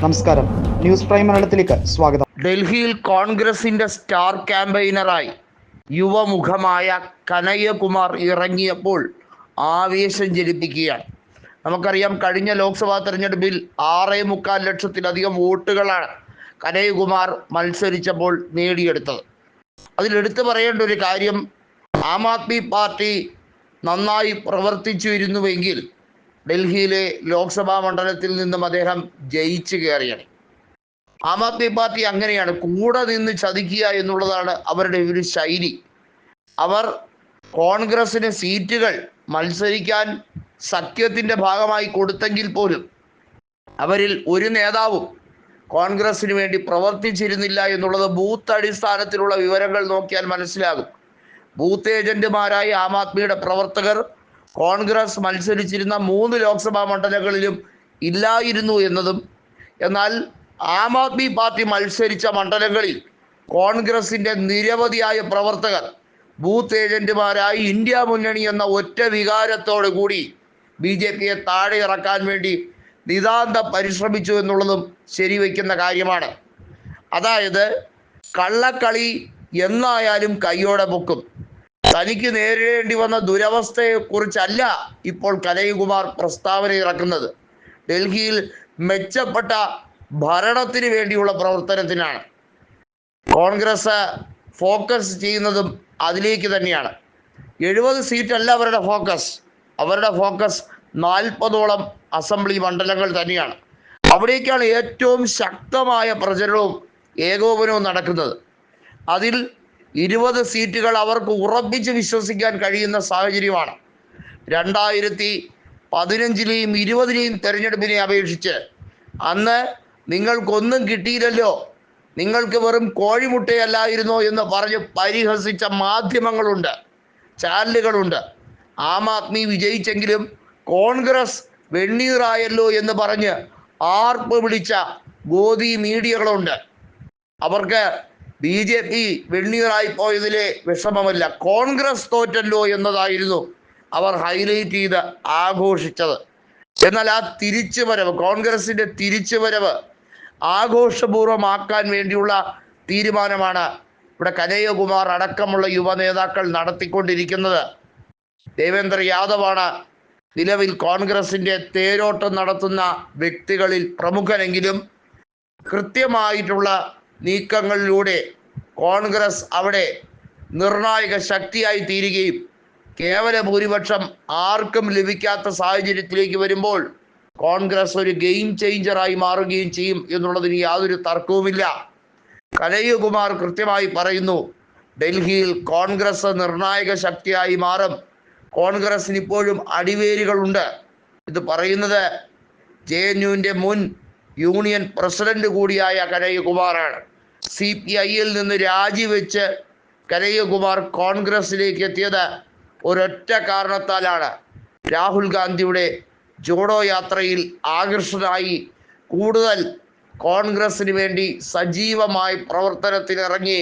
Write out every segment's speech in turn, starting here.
നമസ്കാരം. News prime മലയാളത്തിലേക്ക് സ്വാഗതം. ഡൽഹിയിൽ കോൺഗ്രസിന്റെ സ്റ്റാർ ക്യാമ്പയിനറായി യുവമുഖമായ കനയ്യകുമാർ ഇറങ്ങിയപ്പോൾ ആവേശം ജനിപ്പിക്കുകയാണ്. നമുക്കറിയാം കഴിഞ്ഞ ലോക്സഭാ തെരഞ്ഞെടുപ്പിൽ ആറേ മുക്കാൽ ലക്ഷത്തിലധികം വോട്ടുകളാണ് കനയ്യകുമാർ മത്സരിച്ചപ്പോൾ നേടിയെടുത്തത്. അതിലെടുത്തു പറയേണ്ട ഒരു കാര്യം ആം ആദ്മി പാർട്ടി നന്നായി പ്രവർത്തിച്ചിരുന്നുവെങ്കിൽ ഡൽഹിയിലെ ലോക്സഭാ മണ്ഡലത്തിൽ നിന്നും അദ്ദേഹം ജയിച്ചു കയറിയാണ്. ആം ആദ്മി പാർട്ടി അങ്ങനെയാണ്. കൂടെ നിന്ന് ചതിക്കുക എന്നുള്ളതാണ് അവരുടെ ഒരു ശൈലി. അവർ കോൺഗ്രസിന് സീറ്റുകൾ മത്സരിക്കാൻ സഖ്യത്തിന്റെ ഭാഗമായി കൊടുത്തെങ്കിൽ പോലും അവരിൽ ഒരു നേതാവും കോൺഗ്രസിന് വേണ്ടി പ്രവർത്തിച്ചിരുന്നില്ല എന്നുള്ളത് ബൂത്ത് അടിസ്ഥാനത്തിലുള്ള വിവരങ്ങൾ നോക്കിയാൽ മനസ്സിലാകും. ബൂത്ത് ഏജന്റുമാരായ ആം ആദ്മിയുടെ പ്രവർത്തകർ കോൺഗ്രസ് മത്സരിച്ചിരുന്ന മൂന്ന് ലോക്സഭാ മണ്ഡലങ്ങളിലും ഇല്ലായിരുന്നു എന്നതും എന്നാൽ ആം ആദ്മി പാർട്ടി മത്സരിച്ച മണ്ഡലങ്ങളിൽ കോൺഗ്രസിന്റെ നിരവധിയായ പ്രവർത്തകർ ബൂത്ത് ഏജന്റുമാരായി ഇന്ത്യ മുന്നണി എന്ന ഒറ്റ വികാരത്തോടു കൂടി ബി ജെ പിയെ താഴെ ഇറക്കാൻ വേണ്ടി നിതാന്തം പരിശ്രമിച്ചു എന്നുള്ളതും ശരിവയ്ക്കുന്ന കാര്യമാണ്. അതായത് കള്ളക്കളി എന്നായാലും കൈയോടെ പൊക്കും. തനിക്ക് നേരിടേണ്ടി വന്ന ദുരവസ്ഥയെക്കുറിച്ചല്ല ഇപ്പോൾ കനയ്യകുമാർ പ്രസ്താവന ഇറക്കുന്നത്. ഡൽഹിയിൽ മെച്ചപ്പെട്ട ഭരണത്തിന് വേണ്ടിയുള്ള പ്രവർത്തനത്തിനാണ്. കോൺഗ്രസ് ഫോക്കസ് ചെയ്യുന്നതും അതിലേക്ക് തന്നെയാണ്. എഴുപത് സീറ്റല്ല അവരുടെ ഫോക്കസ്. അവരുടെ ഫോക്കസ് നാൽപ്പതോളം അസംബ്ലി മണ്ഡലങ്ങൾ തന്നെയാണ്. അവിടേക്കാണ് ഏറ്റവും ശക്തമായ പ്രചരണവും ഏകോപനവും നടക്കുന്നത്. അതിൽ ഇരുപത് സീറ്റുകൾ അവർക്ക് ഉറപ്പിച്ച് വിശ്വസിക്കാൻ കഴിയുന്ന സാഹചര്യമാണ്. രണ്ടായിരത്തി പതിനഞ്ചിലെയും ഇരുപതിലെയും തെരഞ്ഞെടുപ്പിനെ അപേക്ഷിച്ച് അന്ന് നിങ്ങൾക്കൊന്നും കിട്ടിയില്ലല്ലോ. നിങ്ങൾക്ക് വെറും കോഴിമുട്ടയല്ലായിരുന്നോ എന്ന് പറഞ്ഞ് പരിഹസിച്ച മാധ്യമങ്ങളുണ്ട് ചാനലുകളുണ്ട്. ആം ആദ്മി വിജയിച്ചെങ്കിലും കോൺഗ്രസ് വെണ്ണീറായല്ലോ എന്ന് പറഞ്ഞ് ആർപ്പ് വിളിച്ച ഗോദി മീഡിയകളുണ്ട്. അവർക്ക് ബി ജെ പി വെണ്ണീറായി പോയതിലെ വിഷമമല്ല. കോൺഗ്രസ് തോറ്റല്ലോ എന്നതായിരുന്നു അവർ ഹൈലൈറ്റ് ചെയ്ത് ആഘോഷിച്ചത്. എന്നാൽ ആ തിരിച്ചു തിരിച്ചുവരവ് കോൺഗ്രസിന്റെ തിരിച്ചുവരവ് ആഘോഷപൂർവമാക്കാൻ വേണ്ടിയുള്ള തീരുമാനമാണ് ഇവിടെ കനയ്യകുമാർ അടക്കമുള്ള യുവ നേതാക്കൾ നടത്തിക്കൊണ്ടിരിക്കുന്നത്. ദേവേന്ദ്ര യാദവാണ് നിലവിൽ കോൺഗ്രസിന്റെ തേരോട്ടം നടത്തുന്ന വ്യക്തികളിൽ പ്രമുഖനെങ്കിലും കൃത്യമായിട്ടുള്ള നീക്കങ്ങളിലൂടെ കോൺഗ്രസ് അവിടെ നിർണായക ശക്തിയായി തീരുകയും കേവല ഭൂരിപക്ഷം ആർക്കും ലഭിക്കാത്ത സാഹചര്യത്തിലേക്ക് വരുമ്പോൾ കോൺഗ്രസ് ഒരു ഗെയിം ചേഞ്ചറായി മാറുകയും ചെയ്യും എന്നുള്ളതിന് യാതൊരു തർക്കവുമില്ല. കലയുകുമാർ കൃത്യമായി പറയുന്നു ഡൽഹിയിൽ കോൺഗ്രസ് നിർണായക ശക്തിയായി മാറും. കോൺഗ്രസിന് ഇപ്പോഴും അടിവേരുകളുണ്ട്. ഇത് പറയുന്നത് ജെ എൻ യുവിന്റെ മുൻ യൂണിയൻ പ്രസിഡന്റ് കൂടിയായ കനയ്യകുമാറാണ്. സി പി ഐയിൽ നിന്ന് രാജിവെച്ച് കനയ്യകുമാർ കോൺഗ്രസിലേക്ക് എത്തിയത് ഒരൊറ്റ കാരണത്താലാണ്. രാഹുൽ ഗാന്ധിയുടെ ജോഡോ യാത്രയിൽ ആകർഷനായി കൂടുതൽ കോൺഗ്രസിന് വേണ്ടി സജീവമായി പ്രവർത്തനത്തിനിറങ്ങി.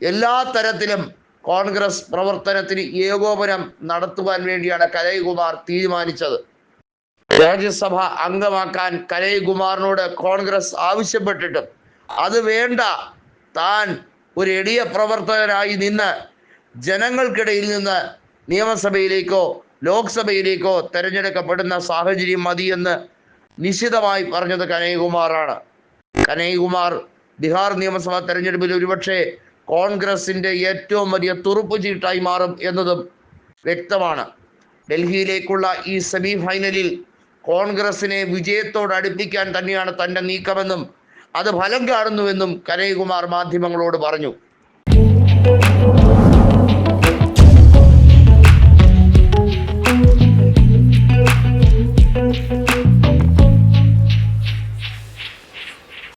എല്ലാ തരത്തിലും കോൺഗ്രസ് പ്രവർത്തനത്തിന് ഏകോപനം നടത്തുവാൻ വേണ്ടിയാണ് കനയ്യകുമാർ തീരുമാനിച്ചത്. രാജ്യസഭ അംഗമാക്കാൻ കനയ്കുമാറിനോട് കോൺഗ്രസ് ആവശ്യപ്പെട്ടിട്ടും അത് വേണ്ട. താൻ ഒരു എളിയ പ്രവർത്തകനായി നിന്ന് ജനങ്ങൾക്കിടയിൽ നിന്ന് നിയമസഭയിലേക്കോ ലോക്സഭയിലേക്കോ തെരഞ്ഞെടുക്കപ്പെടുന്ന സാഹചര്യം മതിയെന്ന് നിശിതമായി പറഞ്ഞത് കനയ്കുമാറാണ് കനയ്കുമാർ ബീഹാർ നിയമസഭാ തെരഞ്ഞെടുപ്പിൽ ഒരുപക്ഷെ കോൺഗ്രസിന്റെ ഏറ്റവും വലിയ തുറുപ്പ് ചീട്ടായി മാറും എന്നതും വ്യക്തമാണ്. ഡൽഹിയിലേക്കുള്ള ഈ സെമി ഫൈനലിൽ കോൺഗ്രസിനെ വിജയത്തോട് അടുപ്പിക്കാൻ തന്നെയാണ് തന്റെ നീക്കമെന്നും അത് ഫലം കാണുന്നുവെന്നും കനയ്യകുമാർ മാധ്യമങ്ങളോട് പറഞ്ഞു.